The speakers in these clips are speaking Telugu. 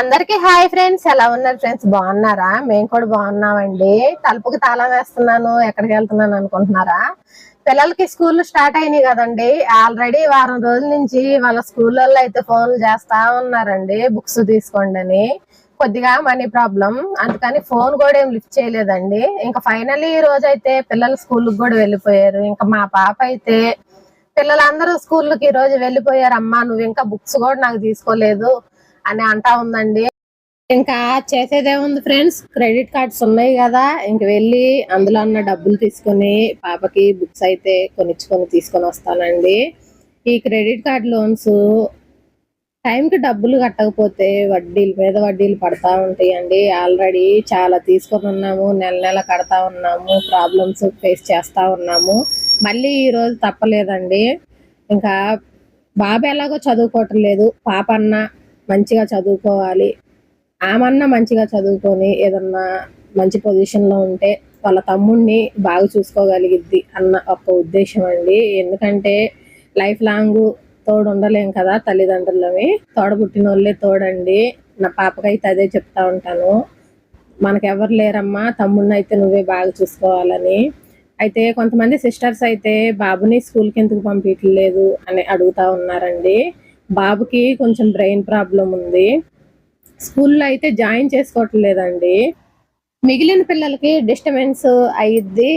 అందరికి హాయ్ ఫ్రెండ్స్ ఎలా ఉన్నారు ఫ్రెండ్స్? బాగున్నారా? మేము కూడా బాగున్నామండి. తలుపుకి తాళం వేస్తున్నాను ఎక్కడికి వెళ్తున్నాను అనుకుంటున్నారా? పిల్లలకి స్కూల్ స్టార్ట్ అయినాయి కదండి. ఆల్రెడీ వారం రోజుల నుంచి వాళ్ళ స్కూళ్ళల్లో అయితే ఫోన్లు చేస్తా ఉన్నారండి బుక్స్ తీసుకోండి అని. కొద్దిగా మనీ ప్రాబ్లం. అందుకని ఫోన్ కూడా ఏం లిఫ్ట్ చేయలేదండి. ఇంకా ఫైనల్లీ ఈ రోజు అయితే పిల్లలు స్కూల్కి కూడా వెళ్ళిపోయారు. ఇంకా మా పాప అయితే పిల్లలందరూ స్కూల్కి ఈ రోజు వెళ్ళిపోయారు. అమ్మా నువ్వు ఇంకా బుక్స్ కూడా నాకు తీసుకోలేదు. అని అంటా ఉందండి. ఇంకా చేసేదేముంది ఫ్రెండ్స్. క్రెడిట్ కార్డ్స్ ఉన్నాయి కదా. ఇంక వెళ్ళి అందులో ఉన్న డబ్బులు తీసుకొని పాపకి బుక్స్ అయితే కొనిచ్చుకొని తీసుకొని వస్తానండి. ఈ క్రెడిట్ కార్డ్ లోన్స్ టైంకి డబ్బులు కట్టకపోతే వడ్డీల మీద వడ్డీలు పడతా ఉంటాయండి. ఆల్రెడీ చాలా తీసుకొని ఉన్నాము. నెల నెల కడతా ఉన్నాము. ప్రాబ్లమ్స్ ఫేస్ చేస్తూ ఉన్నాము. మళ్ళీ ఈరోజు తప్పలేదండి. ఇంకా బాబు ఎలాగో చదువుకోవటం లేదు. పాప అన్న మంచిగా చదువుకోవాలి. ఆమన్నా మంచిగా చదువుకొని ఏదన్నా మంచి పొజిషన్లో ఉంటే వాళ్ళ తమ్ముడిని బాగా చూసుకోగలిగిద్ది అన్న ఒక ఉద్దేశం అండి. ఎందుకంటే లైఫ్ లాంగ్ తోడు ఉండలేం కదా తల్లిదండ్రులవి. తోడ పుట్టిన వాళ్ళే తోడండి. నా పాపకైతే అదే చెప్తా ఉంటాను. మనకెవరు లేరమ్మా తమ్ముడిని అయితే నువ్వే బాగా చూసుకోవాలని. అయితే కొంతమంది సిస్టర్స్ అయితే బాబుని స్కూల్కి ఎందుకు పంపించలేదు అని అడుగుతా ఉన్నారండి. బాబుకి కొంచెం బ్రెయిన్ ప్రాబ్లం ఉంది. స్కూల్లో అయితే జాయిన్ చేసుకోవట్లేదండి. మిగిలిన పిల్లలకి డిస్టర్బెన్స్ అయ్యిద్ది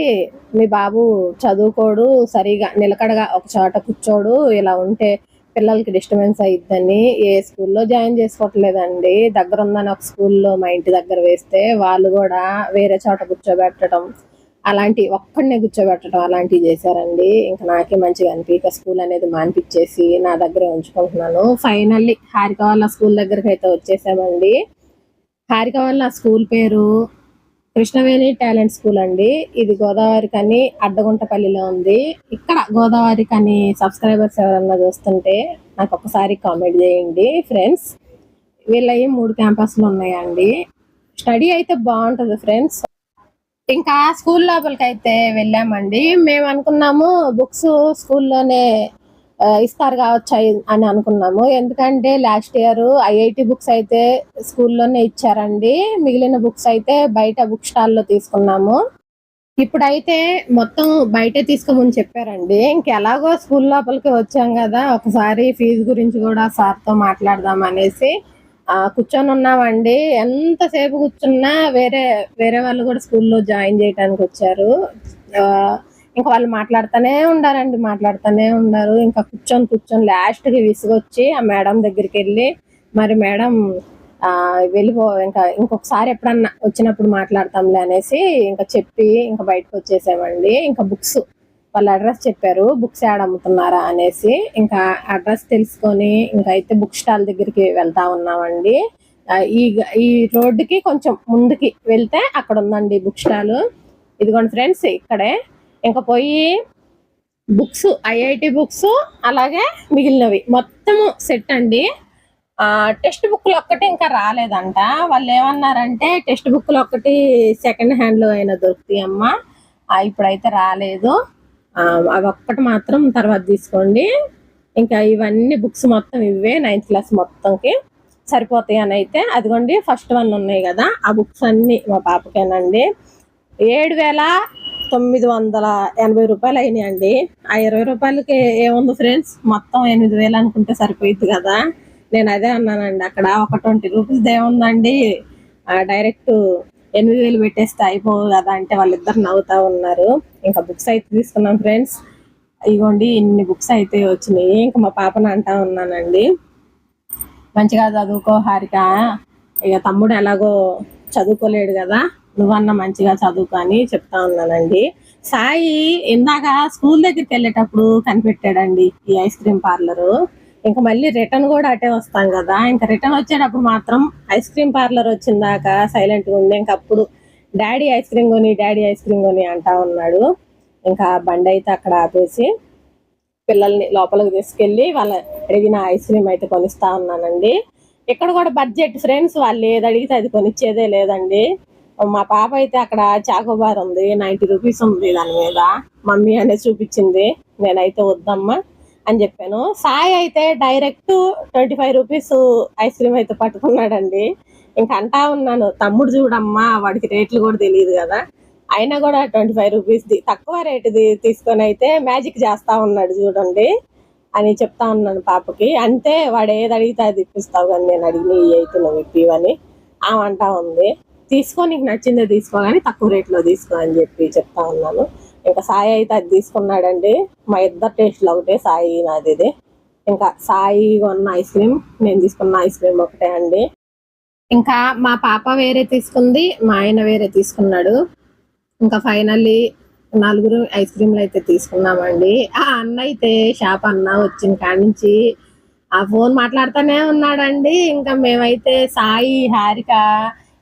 మీ బాబు చదువుకోడు సరిగా నిలకడగా ఒక చోట కూర్చోడు ఇలా ఉంటే పిల్లలకి డిస్టర్బెన్స్ అయ్యిద్దని ఏ స్కూల్లో జాయిన్ చేసుకోవట్లేదండి. దగ్గర ఉందని ఒక స్కూల్లో మా ఇంటి దగ్గర వేస్తే వాళ్ళు కూడా వేరే చోట కూర్చోబెట్టడం. అలాంటి ఒక్కడనే కూర్చోబెట్టడం అలాంటివి చేశారండి. ఇంకా నాకే మంచిగా అనిపించక స్కూల్ అనేది మానిపించేసి నా దగ్గరే ఉంచుకుంటున్నాను. ఫైనల్లీ హారిక వాళ్ళ స్కూల్ దగ్గరికి అయితే వచ్చేసామండి. హారిక వాళ్ళ స్కూల్ పేరు కృష్ణవేణి టాలెంట్ స్కూల్ అండి. ఇది గోదావరి కని అడ్డగుంటపల్లిలో ఉంది. ఇక్కడ గోదావరి కని సబ్స్క్రైబర్స్ ఎవరన్నా చూస్తుంటే నాకు ఒకసారి కామెంట్ చేయండి ఫ్రెండ్స్. వీళ్ళవి మూడు క్యాంపస్లు ఉన్నాయండి. స్టడీ అయితే బాగుంటుంది ఫ్రెండ్స్. ఇంకా స్కూల్ లోపలికి అయితే వెళ్ళామండి. మేము అనుకున్నాము బుక్స్ స్కూల్లోనే ఇస్తారు కావచ్చు అని అనుకున్నాము. ఎందుకంటే లాస్ట్ ఇయర్ ఐఐటి బుక్స్ అయితే స్కూల్లోనే ఇచ్చారండి. మిగిలిన బుక్స్ అయితే బయట బుక్ స్టాల్లో తీసుకున్నాము. ఇప్పుడైతే మొత్తం బయటే తీసుకోమని చెప్పారండి. ఇంకెలాగో స్కూల్ లోపలికి వచ్చాం కదా ఒకసారి ఫీజు గురించి కూడా సార్తో మాట్లాడదాం అనేసి. కూర్చొని ఉన్నామండి. ఎంతసేపు కూర్చున్నా వేరే వేరే వాళ్ళు కూడా స్కూల్లో జాయిన్ చేయడానికి వచ్చారు. ఆ, ఇంకా వాళ్ళు మాట్లాడుతూనే ఉండారండి మాట్లాడుతూనే ఉన్నారు ఇంకా కూర్చొని కూర్చొని లాస్ట్కి విసుగొచ్చి ఆ మేడం దగ్గరికి వెళ్ళి మరి మేడం ఆ వెళ్ళిపో ఇంకా ఇంకొకసారి ఎప్పుడన్నా వచ్చినప్పుడు మాట్లాడతాంలే అనేసి ఇంకా చెప్పి ఇంకా బయటకు వచ్చేసామండి. ఇంకా బుక్స్ వాళ్ళ అడ్రస్ చెప్పారు బుక్స్ యాడ్ అమ్ముతున్నారా అనేసి. ఇంకా అడ్రస్ తెలుసుకొని ఇంకా అయితే బుక్ స్టాల్ దగ్గరికి వెళ్తా ఉన్నామండి. ఈ ఈ రోడ్డుకి కొంచెం ముందుకి వెళ్తే అక్కడ ఉందండి బుక్ స్టాల్. ఇదిగోండి ఫ్రెండ్స్ ఇక్కడే. ఇంకా పోయి బుక్స్ ఐఐటి బుక్స్ అలాగే మిగిలినవి. మొత్తము సెట్ అండి. టెక్స్ట్ బుక్లు ఒక్కటి ఇంకా రాలేదంట. వాళ్ళు ఏమన్నారంటే టెక్స్ట్ బుక్లు ఒక్కటి సెకండ్ హ్యాండ్లో అయినా దొరుకుతాయి అమ్మ ఇప్పుడైతే రాలేదు. అవి ఒక్కటి మాత్రం తర్వాత తీసుకోండి. ఇంకా ఇవన్నీ బుక్స్ మొత్తం ఇవే నైన్త్ క్లాస్ మొత్తంకి సరిపోతాయి అని అయితే అదిగోండి ఫస్ట్ వన్ ఉన్నాయి కదా ఆ బుక్స్ అన్నీ మా పాపకేనండి. ఏడు వేల తొమ్మిది వందల ఎనభై రూపాయలు అయినాయండి. ఆ ఇరవై రూపాయలకి ఏముంది ఫ్రెండ్స్ మొత్తం ఎనిమిది వేలు అనుకుంటే సరిపోయింది కదా. నేను అదే అన్నానండి అక్కడ ఒక ట్వంటీ రూపీస్ ఏముందండి డైరెక్ట్ ఎనిమిది వేలు పెట్టేస్తే అయిపోవు కదా అంటే వాళ్ళిద్దరు నవ్వుతా ఉన్నారు. ఇంకా బుక్స్ అయితే తీసుకున్నాం ఫ్రెండ్స్. ఇగోండి ఇన్ని బుక్స్ అయితే వచ్చినాయి. ఇంకా మా పాపను అంటా ఉన్నానండి. మంచిగా చదువుకో హారిక. ఇక తమ్ముడు ఎలాగో చదువుకోలేడు కదా. నువ్వన్న మంచిగా చదువుకో అని చెప్తా ఉన్నానండి. సాయి ఇందాక స్కూల్ దగ్గరికి వెళ్ళేటప్పుడు కనిపెట్టాడండి ఈ ఐస్ క్రీమ్ పార్లర్. ఇంకా మళ్ళీ రిటర్న్ కూడా అటే వస్తాం కదా. ఇంకా రిటర్న్ వచ్చేటప్పుడు మాత్రం ఐస్ క్రీమ్ పార్లర్ వచ్చిందాక సైలెంట్గా ఉంది ఇంకా అప్పుడు డాడీ ఐస్ క్రీమ్ కొని డాడీ ఐస్ క్రీమ్ కొని అంటా ఉన్నాడు. ఇంకా బండి అయితే అక్కడ ఆపేసి పిల్లల్ని లోపలికి తీసుకెళ్ళి వాళ్ళ అడిగిన ఐస్ క్రీమ్ అయితే కొనిస్తా ఉన్నానండి. ఇక్కడ కూడా బడ్జెట్ ఫ్రెండ్స్ వాళ్ళు ఏది అడిగితే అది కొనిచ్చేదే లేదండి. మా పాప అయితే అక్కడ చాకోబార్ ఉంది. నైంటీ రూపీస్ ఉంది దాని మీద. మమ్మీ అనేది చూపించింది. నేనైతే వద్దమ్మా. అని చెప్పాను. సాయి అయితే direct twenty five rupees ice cream అయితే పట్టుకున్నాడండి. ఇంకా అంటా ఉన్నాను తమ్ముడు చూడమ్మా వాడికి రేట్లు కూడా తెలియదు కదా. అయినా కూడా ట్వంటీ ఫైవ్ రూపీస్ తక్కువ రేటుది తీసుకొని అయితే మ్యాజిక్ చేస్తా ఉన్నాడు చూడండి అని చెప్తా ఉన్నాను పాపకి. అంతే వాడు ఏది అడిగితే అది ఇప్పిస్తావు కానీ నేను అడిగిన ఇవి అయితే నువ్వు ఇప్పివని ఆమె అంటా ఉంది. తీసుకో నీకు నచ్చిందే తీసుకో కానీ తక్కువ రేట్లో తీసుకో అని చెప్పి చెప్తా ఉన్నాను. ఇంకా సాయి అయితే అది తీసుకున్నాడండి. మా ఇద్దరు టేస్ట్లో ఒకటే సాయి నాది ఇది. ఇంకా సాయి కొన్న ఐస్ క్రీమ్ నేను తీసుకున్న ఐస్ క్రీమ్ ఒకటే అండి. ఇంకా మా పాప వేరే తీసుకుంది మా ఆయన వేరే తీసుకున్నాడు. ఇంకా ఫైనల్లీ నలుగురు ఐస్ క్రీమ్లు అయితే తీసుకున్నామండి. ఆ అన్న అయితే షాప్ అన్న వచ్చిన కాడి నుంచి ఆ ఫోన్ మాట్లాడుతూనే ఉన్నాడండి. ఇంకా మేమైతే సాయి హారిక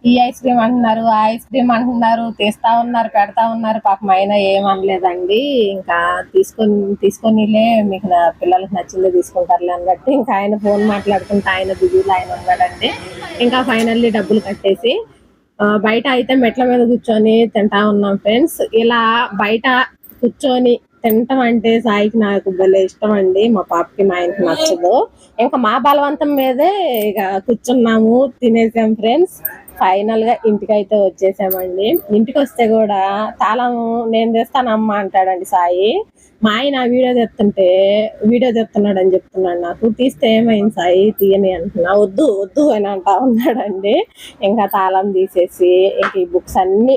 ఈ ఐస్ క్రీమ్ అంటున్నారు ఆ ఐస్ క్రీమ్ అంటున్నారు తీస్తా ఉన్నారు పెడతా ఉన్నారు. పాపం అయినా ఏమనలేదండి ఇంకా తీసుకొని తీసుకొనిలే మీకు నా పిల్లలకి నచ్చింది తీసుకుంటారులే అన్నట్టు ఇంకా ఆయన ఫోన్ మాట్లాడుకుంటే ఆయన బిజీలో ఆయన ఉన్నాడండి. ఇంకా ఫైనల్లీ డబ్బులు కట్టేసి బయట అయితే మెట్ల మీద కూర్చొని తింటా ఉన్నాం ఫ్రెండ్స్. ఇలా బయట కూర్చొని తినటం అంటే సాయికి నాకు భలే ఇష్టం అండి మా పాపకి మా ఆయనకి నచ్చదు. ఇంకా మా బలవంతం మీదే ఇక కూర్చున్నాము తినేసాం ఫ్రెండ్స్. ఫైనల్గా ఇంటికి అయితే వచ్చేసామండి. ఇంటికి వస్తే కూడా తాళం నేను తెస్తానమ్మా అంటాడండి సాయి. మా ఆయన వీడియో తెస్తుంటే వీడియో తెస్తున్నాడు అని చెప్తున్నాడు నాకు. తీస్తే ఏమైంది సాయి? తీయని అంటున్నా. వద్దు వద్దు అని అంటా ఉన్నాడండి. ఇంకా తాళం తీసేసి ఇంక ఈ బుక్స్ అన్ని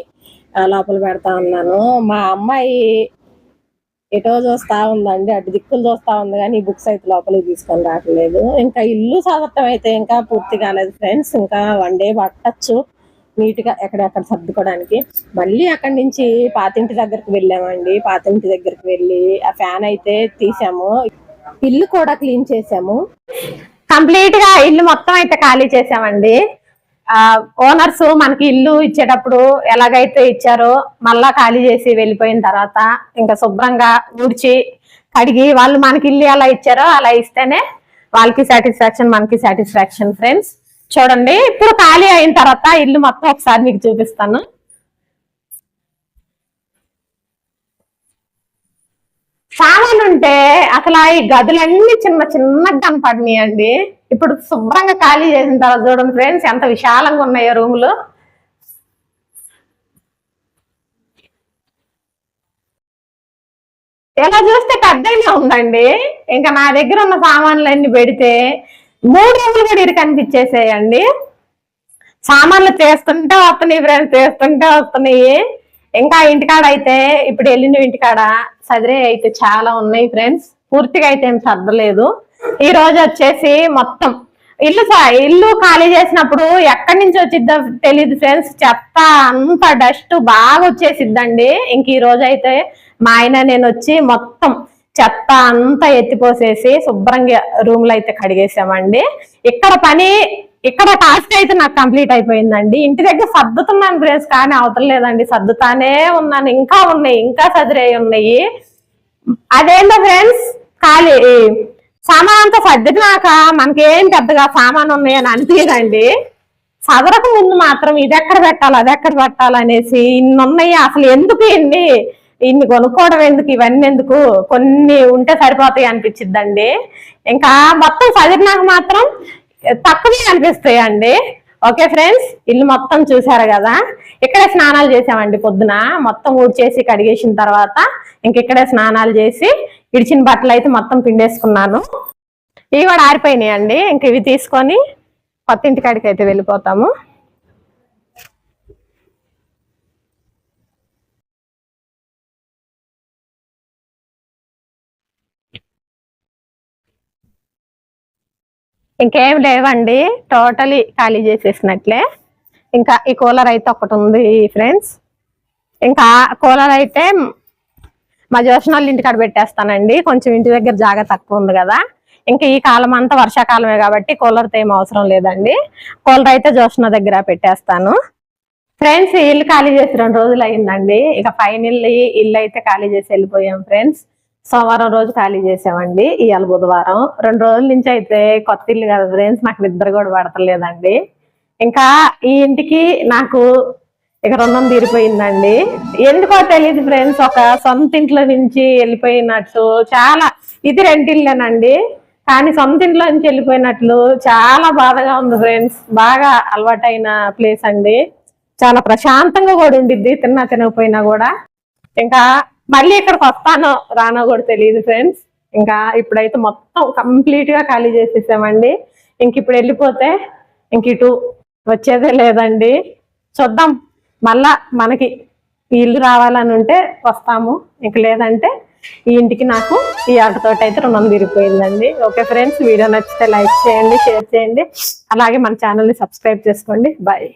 లోపల పెడతా ఉన్నాను. మా అమ్మాయి ఎటో చూస్తా ఉందండి అటు దిక్కులు చూస్తా ఉంది కానీ ఈ బుక్స్ అయితే లోపలికి తీసుకొని రావట్లేదు. ఇంకా ఇల్లు చదవటం అయితే ఇంకా పూర్తి కాలేదు ఫ్రెండ్స్. ఇంకా వన్ డే పట్టచ్చు నీట్గా ఎక్కడెక్కడ సర్దుకోవడానికి. మళ్ళీ అక్కడి నుంచి పాతింటి దగ్గరికి వెళ్ళామండి. పాతింటి దగ్గరికి వెళ్ళి ఆ ఫ్యాన్ అయితే తీసాము. ఇల్లు కూడా క్లీన్ చేసాము. కంప్లీట్గా ఇల్లు మొత్తం అయితే ఖాళీ చేసామండి. ఓనర్స్ మనకి ఇల్లు ఇచ్చేటప్పుడు ఎలాగైతే ఇచ్చారో మళ్ళా ఖాళీ చేసి వెళ్ళిపోయిన తర్వాత ఇంకా శుభ్రంగా ఊడ్చి కడిగి వాళ్ళు మనకి ఇల్లు ఎలా ఇచ్చారో అలా ఇస్తేనే వాళ్ళకి సాటిస్ఫాక్షన్ మనకి సాటిస్ఫాక్షన్ ఫ్రెండ్స్ చూడండి ఇప్పుడు ఖాళీ అయిన తర్వాత ఇల్లు మొత్తం ఒకసారి మీకు చూపిస్తాను. సామాన్ ఉంటే అసలు ఈ గదులన్నీ చిన్న చిన్నగా కనపడినాయండి ఇప్పుడు శుభ్రంగా ఖాళీ చేసిన తర్వాత చూడండి ఫ్రెండ్స్ ఎంత విశాలంగా ఉన్నాయో రూములు. ఎలా చూస్తే పెద్దనే ఉందండి. ఇంకా నా దగ్గర ఉన్న సామాన్లు అన్ని పెడితే మూడు రూములు కూడా ఇరు కనిపించేసేయండి సామాన్లు చేస్తుంటే వస్తున్నాయి ఫ్రెండ్స్ చేస్తుంటే వస్తున్నాయి. ఇంకా ఇంటికాడ అయితే ఇప్పుడు వెళ్ళిన ఇంటికాడ సదిరే అయితే చాలా ఉన్నాయి ఫ్రెండ్స్. పూర్తిగా అయితే ఏం సర్దలేదు. ఈ రోజు వచ్చేసి మొత్తం ఇల్లు సార్ ఇల్లు ఖాళీ చేసినప్పుడు ఎక్కడి నుంచి వచ్చిద్దో తెలియదు ఫ్రెండ్స్. చెత్త అంత డస్ట్ బాగా వచ్చేసిద్దండి. ఇంక ఈ రోజు అయితే మా ఆయన నేను వచ్చి మొత్తం చెత్త అంతా ఎత్తిపోసేసి శుభ్రంగా రూమ్లో అయితే కడిగేసామండి. ఇక్కడ పని ఇక్కడ టాస్క్ అయితే నాకు కంప్లీట్ అయిపోయిందండి. ఇంటి దగ్గర సర్దుతున్నాను ఫ్రెండ్స్ కానీ అవతల లేదండి. సర్దుతానే ఉన్నాను. ఇంకా ఉన్నాయి ఇంకా సదిరే ఉన్నాయి. అదేంటో ఫ్రెండ్స్ ఖాళీ. సామాన్ అంతా సర్దినాక మనకేం పెద్దగా సామాన్ ఉన్నాయని అనిపించదండి. సదరకు ముందు మాత్రం ఇది ఎక్కడ పెట్టాలి అది ఎక్కడ పెట్టాలి అనేసి ఇన్ని ఉన్నాయి. అసలు ఎందుకు ఇన్ని? ఇన్ని కొనుక్కోవడం ఎందుకు? ఇవన్నీ ఎందుకు? కొన్ని ఉంటే సరిపోతాయి అనిపించిద్దండి. ఇంకా మొత్తం సదిరినాక మాత్రం తక్కువే అనిపిస్తాయి అండి ఓకే ఫ్రెండ్స్ ఇల్లు మొత్తం చూసారు కదా? ఇక్కడే స్నానాలు చేసామండి పొద్దున. మొత్తం ఊడ్చేసి కడిగేసిన తర్వాత ఇంక ఇక్కడే స్నానాలు చేసి ఇడిచిన బట్టలు అయితే మొత్తం పిండేసుకున్నాను. ఇవి కూడా ఆరిపోయినాయి అండి ఇంక ఇవి తీసుకొని కొత్త ఇంటికాడికి అయితే వెళ్ళిపోతాము. ఇంకేం లేవండి. టోటలీ ఖాళీ చేసేసినట్లే. ఇంకా ఈ కూలర్ అయితే ఒకటి ఉంది ఫ్రెండ్స్ ఇంకా కూలర్ అయితే మా జోషనాలు వాళ్ళ ఇంటికాడ పెట్టేస్తానండి. కొంచెం ఇంటి దగ్గర జాగా తక్కువ ఉంది కదా. ఇంకా ఈ కాలం అంతా వర్షాకాలమే కాబట్టి కూలర్తో ఏం అవసరం లేదండి. కూలర్ అయితే జోష్న దగ్గర పెట్టేస్తాను. ఫ్రెండ్స్ ఇల్లు ఖాళీ చేసి రెండు రోజులు అయిందండి. ఇక ఫైనల్ ఇల్లు అయితే ఖాళీ చేసి వెళ్ళిపోయాం ఫ్రెండ్స్ సోమవారం రోజు ఖాళీ చేసామండి ఇవాళ బుధవారం. రెండు రోజుల నుంచి అయితే కొత్త ఇల్లు కదా ఫ్రెండ్స్ నాకు నిద్ర కూడా పడతలేదండి. ఇంకా ఈ ఇంటికి నాకు ఇక రుణం తీరిపోయిందండి. ఎందుకో తెలియదు ఫ్రెండ్స్ ఒక సొంత ఇంట్లో నుంచి వెళ్ళిపోయినట్టు చాలా ఇది రెంటిల్లేనండి కానీ సొంత ఇంట్లో నుంచి వెళ్ళిపోయినట్లు చాలా బాధగా ఉంది ఫ్రెండ్స్. బాగా అలవాటైన ప్లేస్ అండి. చాలా ప్రశాంతంగా కూడా ఉండిద్ది తిన్నా తినకపోయినా కూడా. ఇంకా మళ్ళీ ఇక్కడికి వస్తానో రానో కూడా తెలియదు ఫ్రెండ్స్. ఇంకా ఇప్పుడైతే మొత్తం కంప్లీట్గా ఖాళీ చేసేసామండి. ఇంక ఇప్పుడు వెళ్ళిపోతే ఇంక ఇటు వచ్చేదే లేదండి. చూద్దాం. మళ్ళా మనకి ఇల్లు రావాలని ఉంటే వస్తాము. ఇంక లేదంటే ఈ ఇంటికి నాకు ఈ ఆటతోటి అయితే రుణం తీరిపోయిందండి. ఓకే ఫ్రెండ్స్ వీడియో నచ్చితే లైక్ చేయండి షేర్ చేయండి. అలాగే మన ఛానల్ని సబ్స్క్రైబ్ చేసుకోండి. బాయ్.